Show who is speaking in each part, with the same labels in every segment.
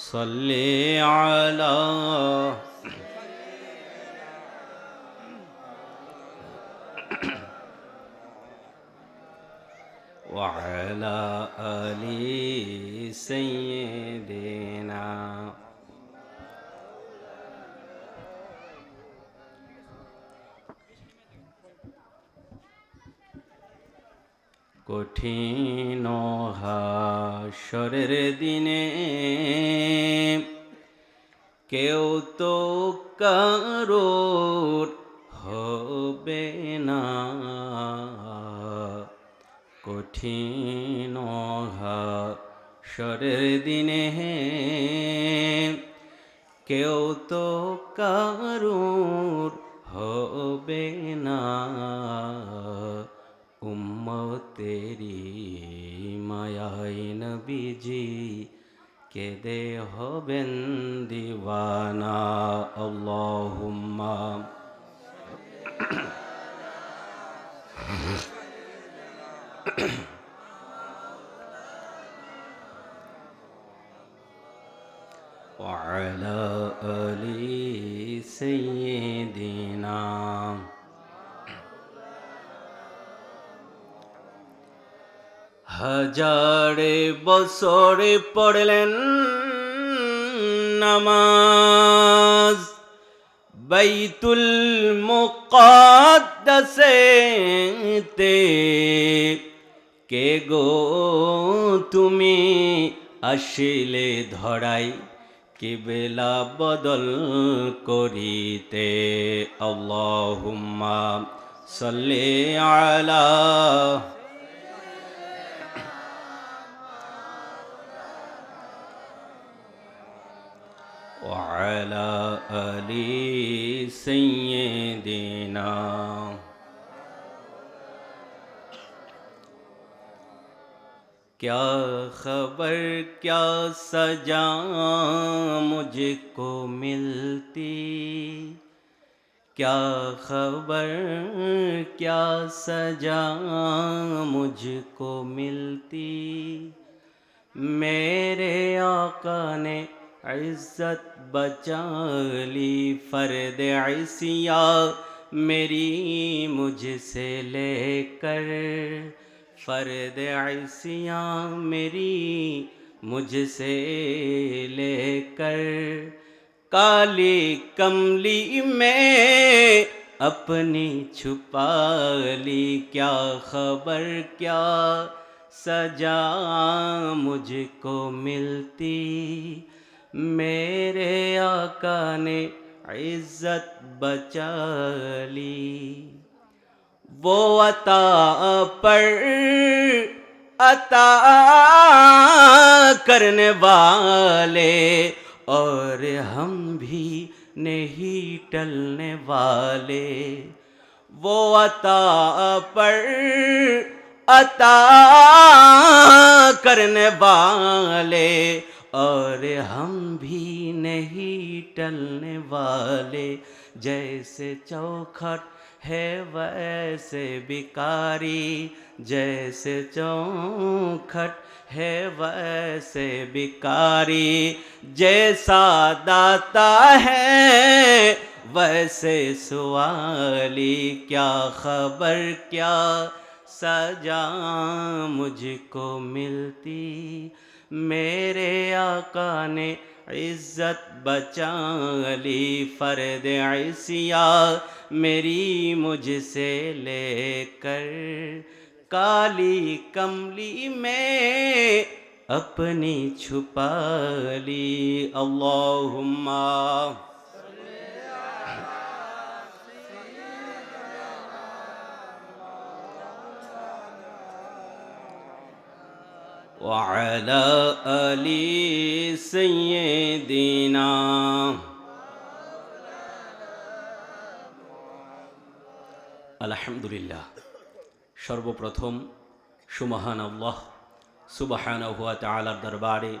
Speaker 1: صل على وعلى آل سيدنا কঠিন হাসরের দিনে কেউ তো কারোর হবে না। কঠিন হাসরের দিনে কেউ তো কারোর হবে না। উম্মতেরি মায়াই নবীজি কেদে হবেন দিওয়ানা আল্লাহুম্মা وعلى آل سيدنا হাজারে বছরে পড়লেন নামাজ। বাইতুল মুকাদ্দাসেতে কে গো তুমি আসিলে ধরাই বেলা বদল করিতে। আল্লাহুম্মা সাল্লি আলা علی آل سيدنا. کیا خبر، کیا سجا مجھ کو ملتی؟ کیا خبر، کیا سجا مجھ کو ملتی؟ میرے آقا نے عزت بچا لی فرد عیسیہ میری مجھ سے لے کر۔ فرد عیسیہ میری مجھ سے لے کر۔ کالی کملی میں اپنی چھپا لی، کیا خبر، کیا سجا مجھ کو ملتی؟ میرے آقا نے عزت بچا لی۔ وہ عطا پر عطا کرنے والے اور ہم بھی نہیں ٹلنے والے۔ وہ عطا پر عطا کرنے والے اور ہم بھی نہیں ٹلنے والے۔ جیسے چوکھٹ ہے ویسے بیکاری جیسے چوکھٹ ہے ویسے بیکاری جیسا داتا ہے ویسے سوالی، کیا خبر، کیا سجا مجھ کو ملتی، میرے آقا نے عزت بچا علی فرد عیسیہ میری مجھ سے لے کر۔ کالی کملی میں اپنی چھپا لی۔ اللہم وعلى آل سيدنا আলহামদুলিল্লাহ সর্বপ্রথম সুমহান আল্লাহ সুবাহান হুয়া তালার দরবারে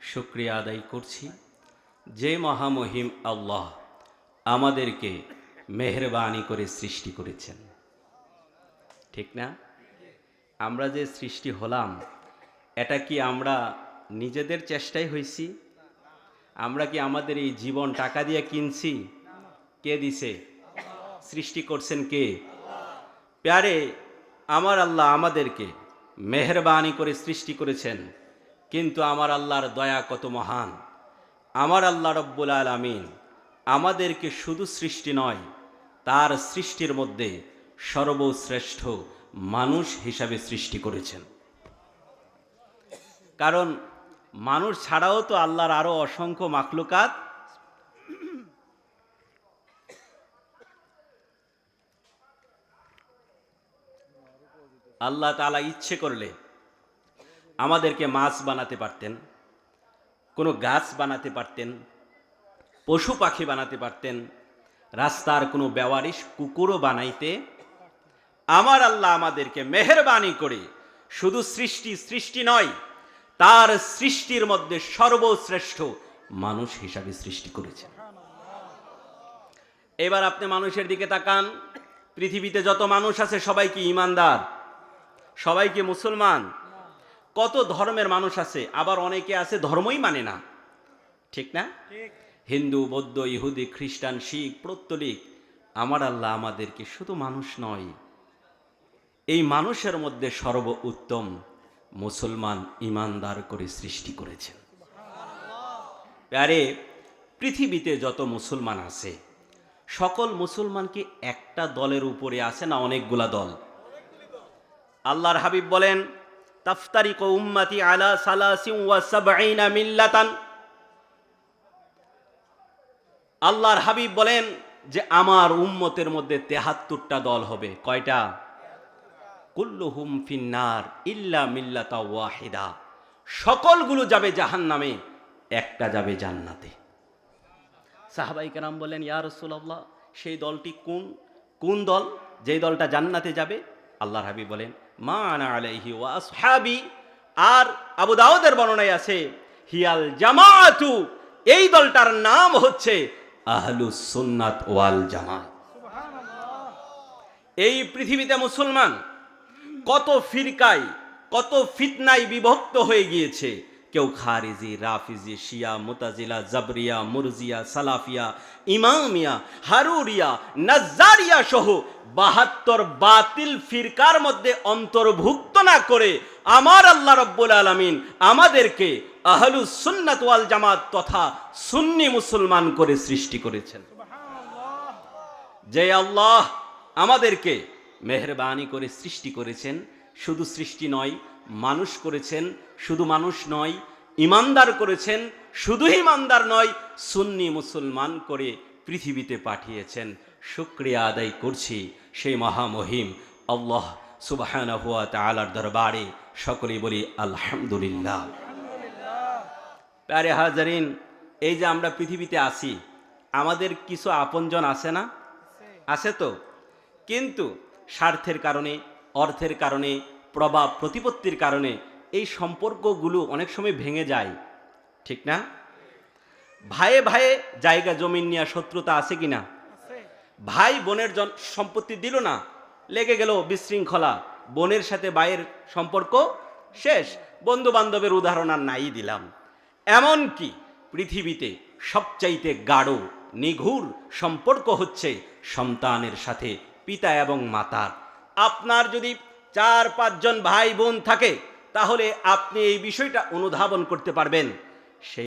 Speaker 1: শুক্রিয়া আদায় করছি। যে মহামহিম আল্লাহ আমাদেরকে মেহরবানি করে সৃষ্টি করেছেন। ঠিক না? আমরা যে সৃষ্টি হলাম এটা কি আমরা নিজেদের চেষ্টায় হয়েছি আমরা কি আমাদের এই জীবন টাকা দিয়ে কিনছি? কে দিছে? সৃষ্টি করছেন কে? প্যারে, আমার আল্লাহ আমাদেরকে মেহরবানি করে সৃষ্টি করেছেন, কিন্তু আমার আল্লাহর দয়া কত মহান। আমার আল্লাহ রব্বুল আলমিন আমাদেরকে শুধু সৃষ্টি নয়, তার সৃষ্টির মধ্যে সর্বশ্রেষ্ঠ মানুষ হিসাবে সৃষ্টি করেছেন। কারণ মানুষ ছাড়াও তো আল্লাহর আরও অসংখ্য মাখলুকাত। আল্লাহ তালা ইচ্ছে করলে আমাদেরকে মাছ বানাতে পারতেন, কোনো গাছ বানাতে পারতেন, পশু পাখি বানাতে পারতেন, রাস্তার কোনো ব্যবহারিস কুকুরও বানাইতে। আমার আল্লাহ আমাদেরকে মেহরবানি করে শুধু সৃষ্টি সৃষ্টি নয় তার সৃষ্টির মধ্যে সর্বশ্রেষ্ঠ মানুষ হিসাবে সৃষ্টি করেছেন। এবার আপনি মানুষের দিকে তাকান। পৃথিবীতে যত মানুষ আছে, সবাই কি ইমানদার? সবাই কি মুসলমান? কত ধর্মের মানুষ আছে? আবার অনেকে আছে, ধর্মই মানে না। ঠিক না? হিন্দু, বৌদ্ধ, ইহুদি, খ্রিস্টান, শিখ, প্রত্যলিক, আমার আল্লাহ আমাদেরকে শুধু মানুষ নয়, এই মানুষের মধ্যে সর্ব উত্তম মুসলমান ইমানদার করে সৃষ্টি করেছেন। আরে পৃথিবীতে যত মুসলমান আছে, সকল মুসলমান কি একটা দলের উপরে আছে না অনেকগুলা দল? আল্লাহর হাবিব বলেন, তাফতারিক উম্মতি আলা সালাসিম ওয়া সাবঈনা মিল্লাতান। আল্লাহর হাবিব বলেন যে, আমার উম্মতের মধ্যে তেহাত্তরটা দল হবে। কয়টা? কুল্লুহুম ফিন্নার ইল্লা মিল্লাতা ওয়াহিদা। সকলগুলো যাবে জাহান নামে একটা যাবে জান্নাতে। সাহাবাই কেরাম বলেন ইয়া রসুল্লাহ সেই দলটি কোন? কোন দল? যেই দলটা জান্নাতে যাবে? আল্লাহ হাবিব বলেন, মা আনা আলাইহি ওয়া আসহাবি। আর আবু দাউদের বর্ণনায় আছে, হিয়াল জামাআতু। এই দলটার নাম হচ্ছে আহলুস সুন্নাত ওয়াল জামাত। এই পৃথিবীতে মুসলমান কত ফিরকায় কত ফিতনায় বিভক্ত হয়ে গিয়েছে। কেউ খারিজি রাফিজি শিয়া মোতাজিলা জাবরিয়া মুরজিয়া সালাফিয়া ইমামিয়া হারুরিয়া নাজ্জারিয়া সহ বাহাত্তর বাতিল ফিরকার মধ্যে অন্তর্ভুক্ত না করে আমার আল্লাহ রব্বুল আলমিন আমাদেরকে আহলু সুন্নাত ওয়াল জামাত তথা সুন্নি মুসলমান করে সৃষ্টি করেছেন। যে আল্লাহ আমাদেরকে মেহরবানি করে সৃষ্টি করেছেন, শুধু সৃষ্টি নয়, মানুষ করেছেন, শুধু মানুষ নয়, ইমানদার করেছেন, শুধু ইমানদার নয়, সুন্নি মুসলমান করে পৃথিবীতে পাঠিয়েছেন। শুক্রিয়া আদায় করছি সেই মহামহিম আল্লাহ সুবাহান হুয়া তালার দরবারে। সকলেই বলি আলহামদুলিল্লাহ। প্যারে হাজারিন, এই যে আমরা পৃথিবীতে আছি, আমাদের কিছু আপনজন আছে না? আছে তো? কিন্তু স্বার্থের কারণে অর্থের কারণে প্রভাব প্রতিপত্তির কারণে এই সম্পর্কগুলো অনেক সময় ভেঙে যায়। ঠিক না? ভাইয়ে ভাইয়ে জায়গা জমিন নিয়ে শত্রুতা আছে কি না ভাই বোনের জন সম্পত্তি দিল না লেগে গেল বিশৃঙ্খলা। বোনের সাথে ভাইয়ের সম্পর্ক শেষ বন্ধু বান্ধবের উদাহরণ আর নাই দিলাম। এমন কি পৃথিবীতে সবচাইতে গাঢ় নিঘুর সম্পর্ক হচ্ছে সন্তানের সাথে পিতা এবং মাতার আপনার যদি চার পাঁচজন ভাই বোন থাকে, তাহলে আপনি এই বিষয়টা অনুধাবন করতে পারবেন। সেই